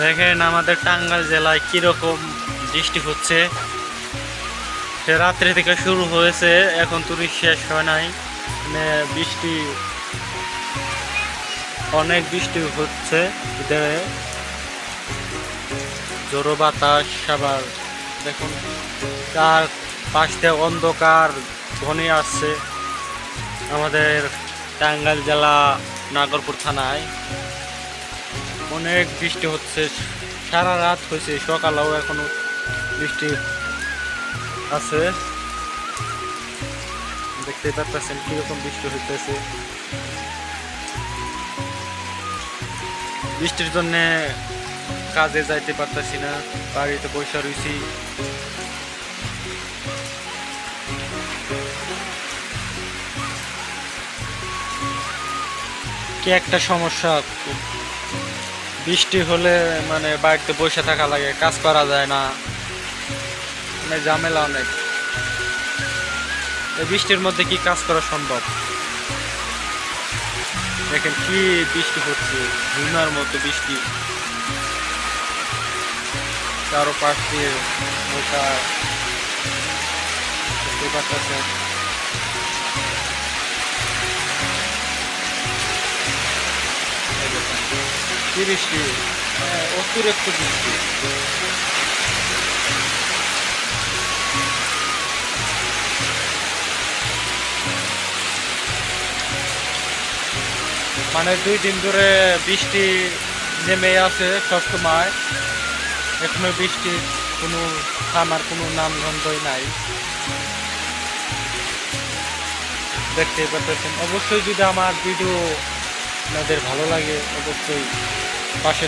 দেখেন আমাদের টাঙ্গাইল জেলায় কীরকম বৃষ্টি হচ্ছে। সে রাত্রি থেকে শুরু হয়েছে, এখন তুরি শেষ হয় নাই। মানে বৃষ্টি, অনেক বৃষ্টি হচ্ছে জোরো বাতাস, আবার দেখুন তার পাশ অন্ধকার ঘনি আসছে আমাদের টাঙ্গাইল জেলা নাগরপুর থানায়। অনেক বৃষ্টি হচ্ছে, সারা রাত হয়েছে, সকালেও এখনও বৃষ্টি আছে। দেখতে পাচ্ছেন কীরকম বৃষ্টি হইতেছে। বৃষ্টির জন্যে কাজে যাইতে পারতাছি না, বাড়িতে পয়সা রয়েছি কি একটা সমস্যা বৃষ্টি হলে মানে বাড়িতে বসে থাকা লাগে, কাজ করা যায় না। মানে ঝামেলা অনেক। এই বৃষ্টির মধ্যে কি কাজ করা সম্ভব? দেখেন কি বৃষ্টি হচ্ছে ঝুনার মতো বৃষ্টি। চারো পাশ দিয়ে বৃষ্টি। হ্যাঁ, অতিরিক্ত বৃষ্টি। মানে দুই দিন ধরে বৃষ্টি নেমে আছে সবসময়। এখনও বৃষ্টির কোনো থামার কোনো নাম গন্ধই নাই। দেখতে পাচ্ছেন অবশ্যই যদি আমার ভিডিও আপনাদের ভালো লাগে অবশ্যই পাশে